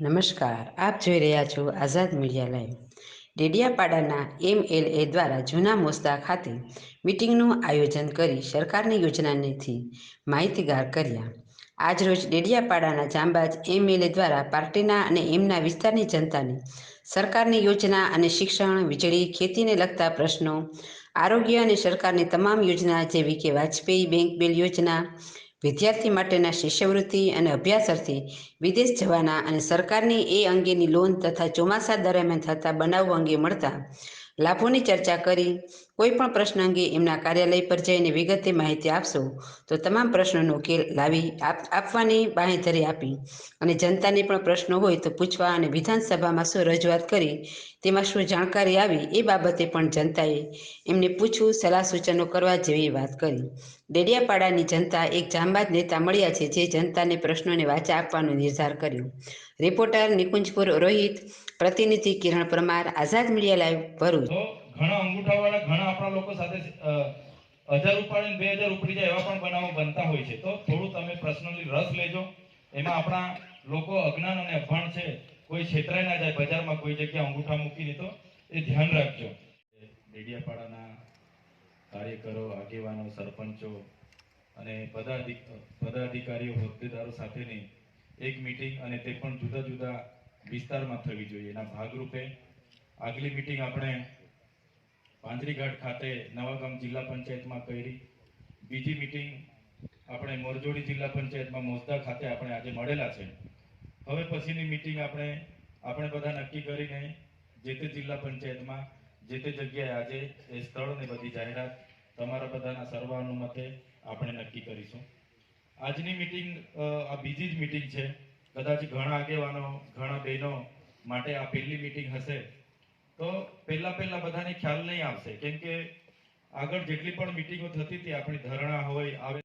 નમસ્કાર, આપ જોઈ રહ્યા છો આઝાદ મીડિયા લાઈવ. ડેડિયાપાડાના એમએલએ દ્વારા જૂના મોસ્તા ખાતે મિટિંગનું આયોજન કરી સરકારની યોજનાનેથી માહિતીગાર કર્યા. આજરોજ ડેડિયાપાડાના જાંબાજ એમએલએ દ્વારા પાર્ટીના અને એમના વિસ્તારની જનતાને સરકારની યોજના અને શિક્ષણ, વીજળી, ખેતીને લગતા પ્રશ્નો, આરોગ્ય અને સરકારની તમામ યોજના જેવી કે વાજપેયી બેંક બિલ યોજના વિદ્યાર્થી માટેના શિષ્યવૃત્તિ અને અભ્યાસ અર્થે વિદેશ જવાના અને સરકારની એ અંગેની લોન તથા ચોમાસા દરમિયાન થતા બનાવો અંગે મળતા લાભોની ચર્ચા કરી. કોઈ પણ પ્રશ્ન અંગે એમના કાર્યાલય પર જઈને વિગતે માહિતી આપશો, તો તમામ પ્રશ્નોનો ઉકેલ લાવી આપ- આપવાની બાંહેધરી આપી. અને જનતાને પણ પ્રશ્નો હોય તો પૂછવા અને વિધાનસભામાં શું રજૂઆત કરી, તેમાં શું જાણકારી આવી એ બાબતે પણ જનતાએ એમને પૂછવું, સલાહ સૂચનો કરવા જેવી વાત કરી. ડેડિયાપાડાની જનતા એક જાંબાજ નેતા મળ્યા છે જે જનતાને પ્રશ્નોને વાચા આપવાનો નિર્ધાર કર્યો. રિપોર્ટર નિકુંજપુર રોહિત, પ્રતિનિધિ કિરણ પરમાર, આઝાદ મીડિયા લાઈવ ભરૂચ. ઘણા અંગૂઠાવાળા, ઘણા આપણા લોકો સાથે હજાર ઉપાડે બે હજાર ઉપડી જાય એવા પણ બનાવો બનતા હોય છે. તો થોડું તમે પર્સનલી રસ લેજો. એમાં આપણા લોકો અજ્ઞાન અને અભણ છે. કોઈ છેતરાઈ ના જાય બજારમાં કોઈ જગ્યાએ અંગૂઠા મૂકી દીધો એ ધ્યાન રાખજો. ડેડિયાપાડાના કાર્યકરો, આગેવાનો, સરપંચો અને પદાધિક, પદાધિકારીઓ, હોદ્દેદારો સાથેની એક મીટિંગ અને તે પણ જુદા જુદા વિસ્તારમાં થવી જોઈએ. એના ભાગરૂપે આગલી મીટિંગ આપણે પાંજરીઘાટ ખાતે નવાગામ જિલ્લા પંચાયતમાં કરી બીજી મિટિંગ આપણે મોરજોડી જિલ્લા પંચાયતમાં મોસદા ખાતે આપણે આજે મળેલા છે. હવે પછીની મિટિંગ આપણે આપણે બધા નક્કી કરીને જે તે જિલ્લા પંચાયતમાં, જે તે જગ્યાએ આજે એ સ્થળને બધી જાહેરાત તમારા બધાના સર્વાનુમતે આપણે નક્કી કરીશું. આજની મિટિંગ આ બીજી જ મિટિંગ છે. કદાચ ઘણા આગેવાનો, ઘણા બહેનો માટે આ પહેલી મિટિંગ હશે. તો પહેલા પહેલા બધાને ખ્યાલ નહીં આવશે, કેમ કે આગળ જેટલી પણ મિટિંગો થતી હતી, આપણી ધરણા હોય, આવે